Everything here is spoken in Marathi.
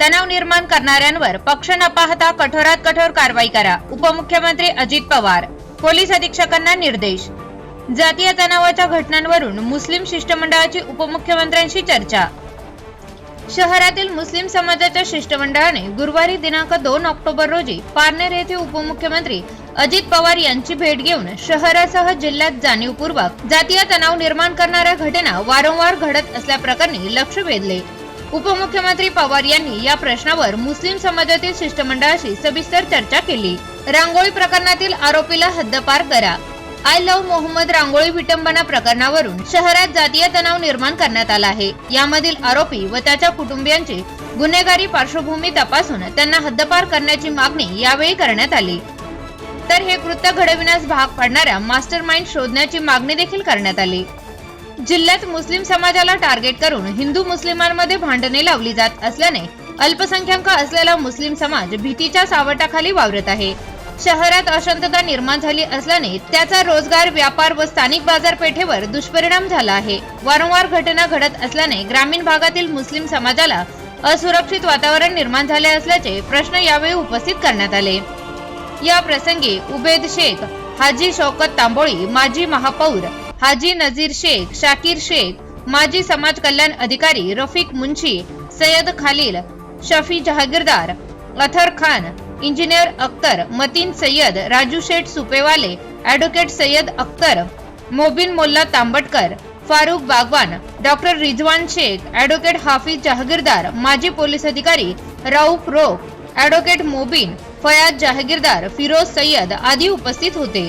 तणाव निर्माण करणाऱ्यांवर पक्ष न पाहता कठोरात कठोर कारवाई करा. उपमुख्यमंत्री अजित पवार. पोलीस अधीक्षकांना निर्देश. जातीय तणावाच्या घटनांवरून मुस्लिम शिष्टमंडळाची उपमुख्यमंत्र्यांशी चर्चा. शहरातील मुस्लिम समाजाच्या शिष्टमंडळाने गुरुवारी दिनांक दोन ऑक्टोबर रोजी पारनेर येथे उपमुख्यमंत्री अजित पवार यांची भेट घेऊन शहरासह जिल्ह्यात जाणीवपूर्वक जातीय तणाव निर्माण करणाऱ्या घटना वारंवार घडत असल्याप्रकरणी लक्ष वेधले. उपमुख्यमंत्री पवार यांनी या प्रश्नावर मुस्लिम समाजातील शिष्टमंडळाशी सविस्तर चर्चा केली. रांगोळी प्रकरणातील आरोपीला हद्दपार करा. आय लव्ह मोहम्मद रांगोळी विटंबना प्रकरणावरून शहरात जातीय तणाव निर्माण करण्यात आला आहे. यामधील आरोपी व त्याच्या कुटुंबियांची गुन्हेगारी पार्श्वभूमी तपासून त्यांना हद्दपार करण्याची मागणी यावेळी करण्यात आली. तर हे कृत्य घडविण्यास भाग पाडणाऱ्या मास्टर माइंड शोधण्याची मागणी देखील करण्यात आली. जिल्ह्यात मुस्लिम समाजाला टार्गेट करून हिंदू मुस्लिमांमध्ये भांडणे लावली जात असल्याने अल्पसंख्याक असलेला मुस्लिम समाज भीतीच्या सावटाखाली वावरत आहे. शहरात अशांतता निर्माण झाली असल्याने त्याचा रोजगार व्यापार व स्थानिक बाजारपेठेवर दुष्परिणाम झाला आहे. वारंवार घटना घडत असल्याने ग्रामीण भागातील मुस्लिम समाजाला असुरक्षित वातावरण निर्माण झाले असल्याचे प्रश्न यावेळी उपस्थित करण्यात आले. या प्रसंगी उबेद शेख हाजी शौकत तांबोळी माजी महापौर हाजी नजीर शेख शाकीर शेख माजी समाज कल्याण अधिकारी Rafiq Munshi Sayyed Khalil Shafi Jahagirdar Athar Khan engineer Akhtar Mateen Sayyed Raju Sheth Supewale advocate Sayyed Akhtar Mobin Molla Tambatkar Farukh Bagwan doctor Rizwan Shaikh advocate Hafiz Jahagirdar माजी पोलीस अधिकारी राऊफ रोख ॲडव्होकेट मोबिन फयाज जहागीरदार फिरोज सय्यद आदी उपस्थित होते.